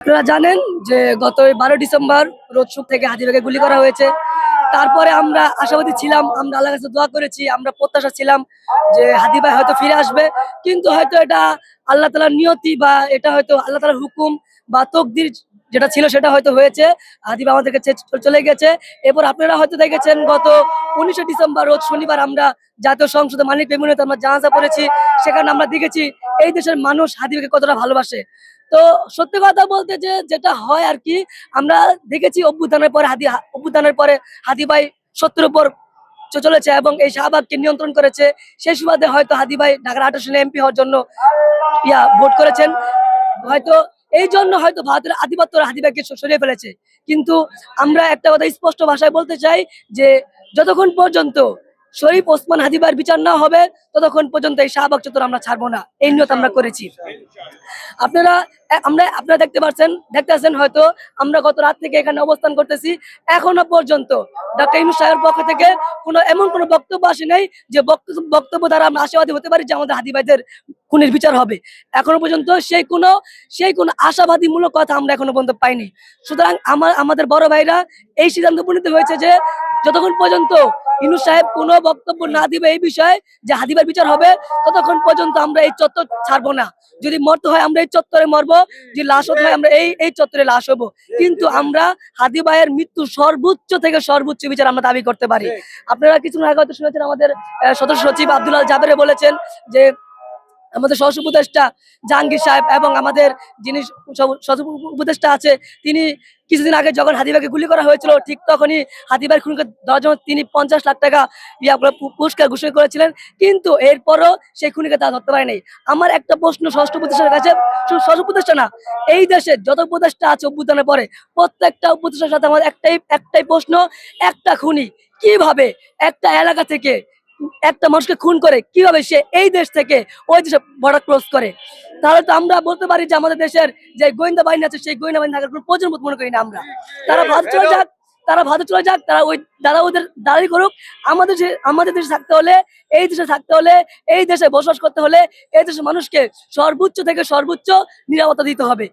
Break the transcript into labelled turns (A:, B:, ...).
A: আপনারা জানেন যে গত বারো ডিসেম্বর রোজ সুখ থেকে হাজিবাকে গুলি করা হয়েছে। তারপরে আমরা আশাবাদী ছিলাম, আমরা আল্লাহ কাছে দোয়া করেছি, আমরা প্রত্যাশা ছিলাম যে হাদি ভাই হয়তো ফিরে আসবে। কিন্তু হয়তো এটা আল্লাহ তালার নিয়তি বা এটা হয়তো আল্লাহ তালার হুকুম বা তকদির যেটা ছিল সেটা হয়তো হয়েছে। হাদি ভাই আমাদেরকে ছে- চলে গেছে। এরপর আপনারা হয়তো দেখেছেন, গত উনিশে ডিসেম্বর রোজ শনিবার আমরা জাতীয় সংসদে মানিক বেমুনিতে আমরা জানাজা পড়েছি। সেখানে আমরা দেখেছি, এই দেশের মানুষ হাদিবাকে কতটা ভালোবাসে। তো সত্যি কথা বলতে যে যেটা হয় আর কি, আমরা দেখেছি অভ্যুত্থানের পরে হাদি অভ্যুত্থানের পরে হাদি ভাই সত্যের উপর চলেছে এবং এই শাহবাগকে নিয়ন্ত্রণ করেছে। সেই সুবাদে হয়তো হাদি ভাই ঢাকার আঠাশ এমপি হওয়ার জন্য ইয়া ভোট করেছেন। হয়তো এই জন্য হয়তো ভারতের আধিপত্য হাদি ভাইকে স- সরিয়ে ফেলেছে। কিন্তু আমরা একটা কথা স্পষ্ট ভাষায় বলতে চাই যে যতক্ষণ পর্যন্ত শরীফ, ওসমান হাদিবার বিচার না হবে, ততক্ষণ পর্যন্ত এই শাহবাগ চত্বর আমরা ছাড়বো না। এই নিয়ত আমরা করেছি। আপনারা আমরা, আপনারা দেখতে পাচ্ছেন দেখতে পাচ্ছেন হয়তো, আমরা গত রাত থেকে এখানে অবস্থান করতেছি। এখনও পর্যন্ত ডাক্তার ইনু সাহেবের পক্ষ থেকে কোনো, এমন কোনো বক্তব্য আসে নাই যে বক্তব্য দ্বারা আমরা আশাবাদী হতে পারি যে আমাদের হাদি ভাইদের খুনের বিচার হবে। এখনও পর্যন্ত সেই কোনো সেই কোনো আশাবাদী মূলক কথা আমরা এখনও পর্যন্ত পাইনি। সুতরাং আমার, আমাদের বড় ভাইরা এই সিদ্ধান্ত উপনীত হয়েছে যে যতক্ষণ পর্যন্ত ইনু সাহেব কোনো বক্তব্য না দিবে এই বিষয়ে যে হাদিবার বিচার হবে ততক্ষণ পর্যন্ত আমরা এই চত্বর ছাড়বো না। যদি মরতে হয় আমরা এই চত্বরে মরবো যদি লাশ হতে হয় আমরা এই এই চত্বরে লাশ হব। কিন্তু আমরা হাদিবাইয়ের মৃত্যু সর্বোচ্চ থেকে সর্বোচ্চ বিচার আমরা দাবি করতে পারি। আপনারা কিছু আগে হয়তো শুনেছেন আমাদের সদস্য সচিব আব্দুল্লাহ জাবেরে বলেছেন যে আমাদের সহস উপদেষ্টা জাহাঙ্গীর সাহেব এবং আমাদের যিনি উপদেষ্টা আছে, তিনি কিছুদিন আগে যখন হাদিবাকে গুলি করা হয়েছিল। ঠিক তখনই হাদিবার খুনকে জন্য তিনি পঞ্চাশ লাখ টাকা ইয়া করে পুরস্কার ঘোষণা করেছিলেন। কিন্তু এরপরও সেই খুনিকে তা ধরতে পারেনি। আমার একটা প্রশ্ন ষষ্ঠ উপদেষ্টার কাছে ষষ্ঠ উপদেষ্টা না, এই দেশে যত উপদেষ্টা আছে অভ্যুত্থানের পরে, প্রত্যেকটা উপদেষ্টার সাথে আমার একটাই একটাই প্রশ্ন, একটা খুনি কীভাবে একটা এলাকা থেকে একটা মানুষকে খুন করে কীভাবে সে এই দেশ থেকে ওই দেশে বর্ডার ক্রস করে? তাহলে তো আমরা বলতে পারি যে আমাদের দেশের যে গোয়েন্দা বাহিনী আছে সেই গোয়েন্দা বাহিনী থাকার কোনো প্রয়োজন মনে করি না আমরা। তারা ভারত চলে যাক তারা ভারত চলে যাক তারা ওই তারা ওদের দাঁড়াই করুক আমাদের দেশে আমাদের দেশে থাকতে হলে এই দেশে থাকতে হলে এই দেশে বসবাস করতে হলে এই দেশের মানুষকে সর্বোচ্চ থেকে সর্বোচ্চ নিরাপত্তা দিতে হবে।